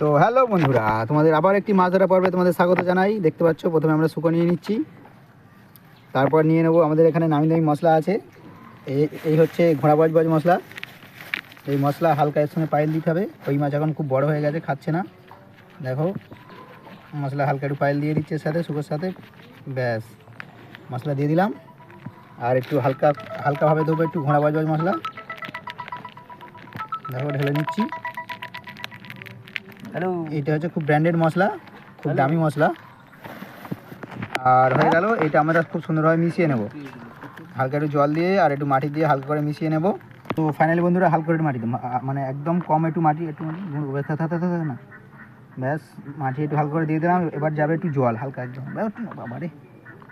তো হ্যালো বন্ধুরা, তোমাদের আবার একটি মাছ ধরা পর্বে তোমাদের স্বাগত জানাই। দেখতে পাচ্ছ, প্রথমে আমরা শুকো নিয়ে নিচ্ছি। তারপর নিয়ে নেব, আমাদের এখানে নামি দামি মশলা আছে। এই এই হচ্ছে ঘোড়া বজ বজ মশলা। এই মশলা হালকা এর সঙ্গে পায়েল দিতে হবে। ওই মাছ এখন খুব বড় হয়ে গেছে, খাচ্ছে না। দেখো, মশলা হালকা একটু পায়েল দিয়ে দিচ্ছে সাথে, শুকোর সাথে। ব্যাস, মশলা দিয়ে দিলাম। আর একটু হালকা, হালকাভাবে দেবো একটু ঘোড়া বজ বজ মশলা। দেখো, ঢেলে নিচ্ছি। হ্যালো এটা হচ্ছে খুব ব্র্যান্ডেড মশলা খুব দামি মশলা। আর হয়ে গেল এটা আমরা খুব সুন্দরভাবে মিশিয়ে নেব। হালকা একটু জল দিয়ে আর একটু মাটি দিয়ে হালকা করে মিশিয়ে নেব। তো ফাইনালি বন্ধুরা হালকা করে একটু মাটি দেবো মানে একদম কম একটু মাটি একটু না। ব্যাস মাটি একটু হালকা করে দিয়ে দিলাম এবার যাবে একটু জল হালকা একদম। না, বাবারে।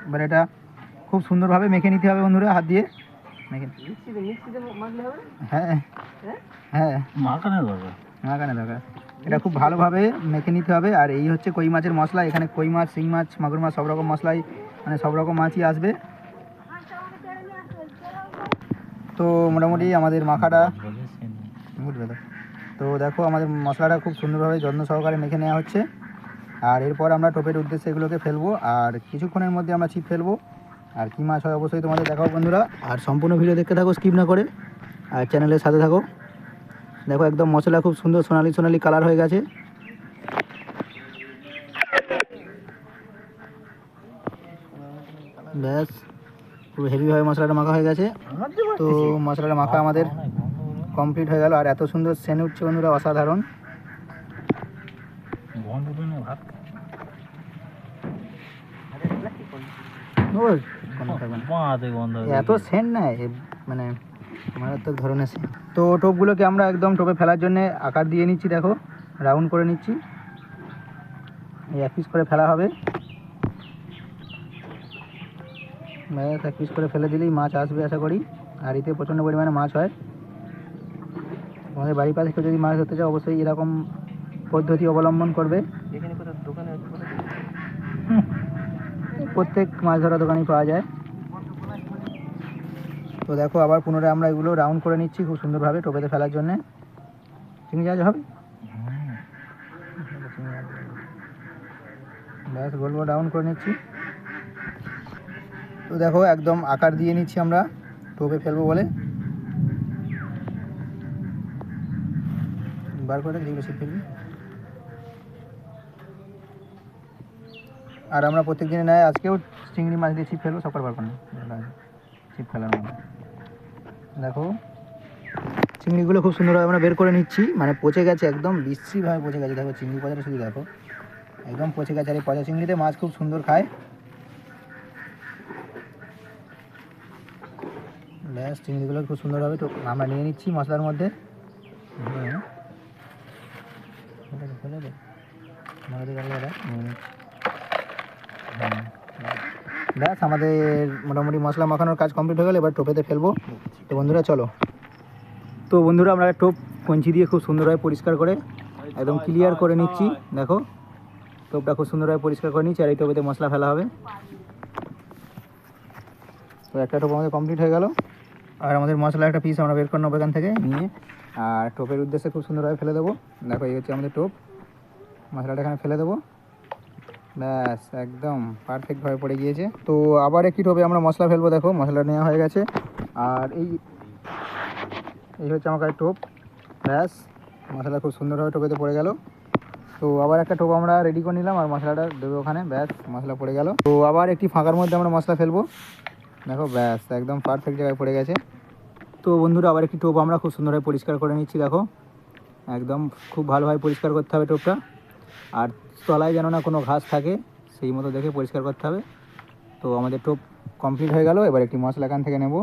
এবার এটা খুব সুন্দরভাবে মেখে নিতে হবে বন্ধুরা হাত দিয়ে। মেখে মিক্সিতে মিক্সিতে মাখলে হবে? হ্যাঁ। হ্যাঁ? হ্যাঁ। মাখানো দরকার। মাখানে দরকার। এটা খুব ভালোভাবে মেখে নিতে হবে। আর এই হচ্ছে কই মাছের মশলা, এখানে কই মাছ, শিং মাছ, মাগুর মাছ সব রকম মশলাই মানে সব রকম মাছই আসবে। তো মোটামুটি আমাদের মাখাটা তো দেখো আমাদের মশলাটা খুব সুন্দরভাবে যত্ন সহকারে মেখে নেওয়া হচ্ছে। আর এরপর আমরা টোপের উদ্দেশ্যে এগুলোকে ফেলব। আর কিছুক্ষণের মধ্যে আমরা ছিপ ফেলব। আর কী মাছ হয় অবশ্যই তোমাদের দেখাও বন্ধুরা। আর সম্পূর্ণ ভিডিও দেখতে থাকো, স্কিপ না করে। আর চ্যানেলের সাথে থাকো। দেখো একদম মশলা খুব সুন্দর সোনালি সোনালি কালার হয়ে গেছে। ব্যাস খুব হেভিভাবে মশলাটা মাখা হয়ে গেছে। তো মশলাটা মাখা আমাদের কমপ্লিট হয়ে গেল। আর এত সুন্দর সেন উঠছে বন্ধুরা অসাধারণ। এত সেন্ট না এ মানে মারাত্মক ধরনের সেন্ট তো টোপগুলোকে আমরা একদম টোপে ফেলার জন্য আকার দিয়ে নিচ্ছি দেখো। রাউন্ড করে নিচ্ছি। এই এক পিস করে ফেলা হবে। ব্যাস এক পিস করে ফেলে দিলেই মাছ আসবে আশা করি। আর এতে প্রচণ্ড পরিমাণে মাছ হয়। তোমাদের বাড়ির পাশে কেউ যদি মাছ ধরতে চাও অবশ্যই এরকম পদ্ধতি অবলম্বন করবে? প্রত্যেক মাছ ধরা দোকানেই পাওয়া যায়। তো দেখো, আবার পুনরায় আমরা এগুলো রাউন্ড করে নিচ্ছি খুব সুন্দরভাবে টোপেতে ফেলার জন্য। চিংড়ি জাহাজ হবে? ব্যাস গোল গোল রাউন্ড করে নিচ্ছি। তো দেখো, একদম আকার দিয়ে নিচ্ছি আমরা, টোপে ফেলব বলে। বার করে যেগুলো সে ফেলবি আর আমরা প্রত্যেক দিনে নেয় আজকেও চিংড়ি মাছ দিয়ে ছিপ ফেলব সকাল পারব না ছিপ ফেলার মধ্যে দেখো। চিংড়িগুলো খুব সুন্দরভাবে আমরা বের করে নিচ্ছি। মানে পচে গেছে একদম বিশ্রীভাবে পচে গেছে। দেখো, চিংড়ি পচাটা শুধু দেখো। একদম পচে গেছে। আর এই পচা চিংড়িতে মাছ খুব সুন্দর খায়। ব্যাস, চিংড়িগুলো খুব সুন্দরভাবে তো আমরা নিয়ে নিচ্ছি মশলার মধ্যে। নিয়ে নিচ্ছি। ব্যাস, আমাদের মোটামুটি মশলা মাখানোর কাজ কমপ্লিট হয়ে গেল, এবার টোপেতে ফেলব। তো বন্ধুরা, চলো। তো বন্ধুরা, আমরা টোপ কঞ্চি দিয়ে খুব সুন্দরভাবে পরিষ্কার করে একদম ক্লিয়ার করে নিচ্ছি, দেখো। টোপটা খুব সুন্দরভাবে পরিষ্কার করে নিচ্ছি, আর এই টোপেতে মশলা ফেলা হবে। তো একটা টোপ আমাদের কমপ্লিট হয়ে গেল। আর আমাদের মশলা একটা পিস আমরা বের করে নেব এখান থেকে নিয়ে, আর টোপের উদ্দেশ্যে খুব সুন্দরভাবে ফেলে দেবো। দেখো, এই হচ্ছে আমাদের টোপ। মশলাটা এখানে ফেলে দেবো। ব্যাস, একদম পারফেক্টভাবে পড়ে গিয়েছে। তো আবার একটি টোপে আমরা মশলা ফেলব, দেখো মশলা নেওয়া হয়ে গেছে। আর এই এই হচ্ছে আমার টোপ। ব্যাস মশলা খুব সুন্দরভাবে টোপেতে পড়ে গেল। তো আবার একটা টোপ আমরা রেডি করে নিলাম, আর মশলাটা দেবো ওখানে। ব্যাস, মশলা পড়ে গেল। তো আবার একটি ফাঁকার মধ্যে আমরা মশলা ফেলব। দেখো, ব্যাস, একদম পারফেক্ট জায়গায় পড়ে গেছে। তো বন্ধুরা, আবার একটি টোপ আমরা খুব সুন্দরভাবে পরিষ্কার করে নিচ্ছি, দেখো। একদম খুব ভালোভাবে পরিষ্কার করতে হবে টোপটা। আর তলায় যেন না কোনো ঘাস থাকে, সেই মতো দেখে পরিষ্কার করতে হবে। তো আমাদের টোপ কমপ্লিট হয়ে গেল, এবার একটি মশলা এখান থেকে নেব।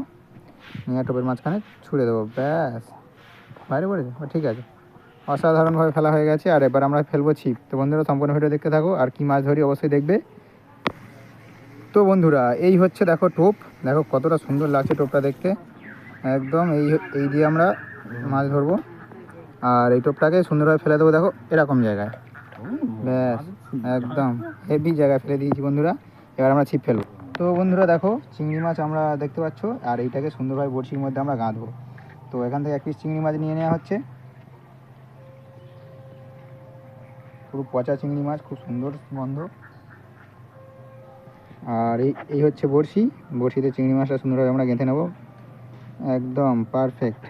নিয়ে টোপের মাঝখানে ছুঁড়ে দেবো, ব্যাস। বাইরে পড়েছে ঠিক আছে। অসাধারণভাবে ফেলা হয়ে গেছে, আর এবার আমরা ফেলব ছিপ। তো বন্ধুরা, সম্পূর্ণ ভিডিও দেখতে থাকো, আর কি মাছ ধরি অবশ্যই দেখবে। তো বন্ধুরা, এই হচ্ছে দেখো টোপ। দেখো কতটা সুন্দর লাগছে টোপটা দেখতে। একদম এই এই দিয়ে আমরা মাছ ধরবো। আর এই টোপটাকে সুন্দরভাবে ফেলে দেবো, দেখো, এরকম জায়গায়। ব্যাস, একদম হেভি জায়গায় ফেলে দিয়েছি বন্ধুরা। এবার আমরা ছিপ ফেলব। তো বন্ধুরা দেখো, চিংড়ি মাছ আমরা দেখতে পাচ্ছ, আর এইটাকে সুন্দরভাবে বড়শির মধ্যে আমরা গাঁধবো। তো এখান থেকে এক পিস চিংড়ি মাছ নিয়ে নেওয়া হচ্ছে। পুরো পচা চিংড়ি মাছ, খুব সুন্দর, গন্ধ। আর এই এই হচ্ছে বড়শি। বড়শিতে চিংড়ি মাছটা সুন্দরভাবে আমরা গেঁথে নেব। একদম পারফেক্ট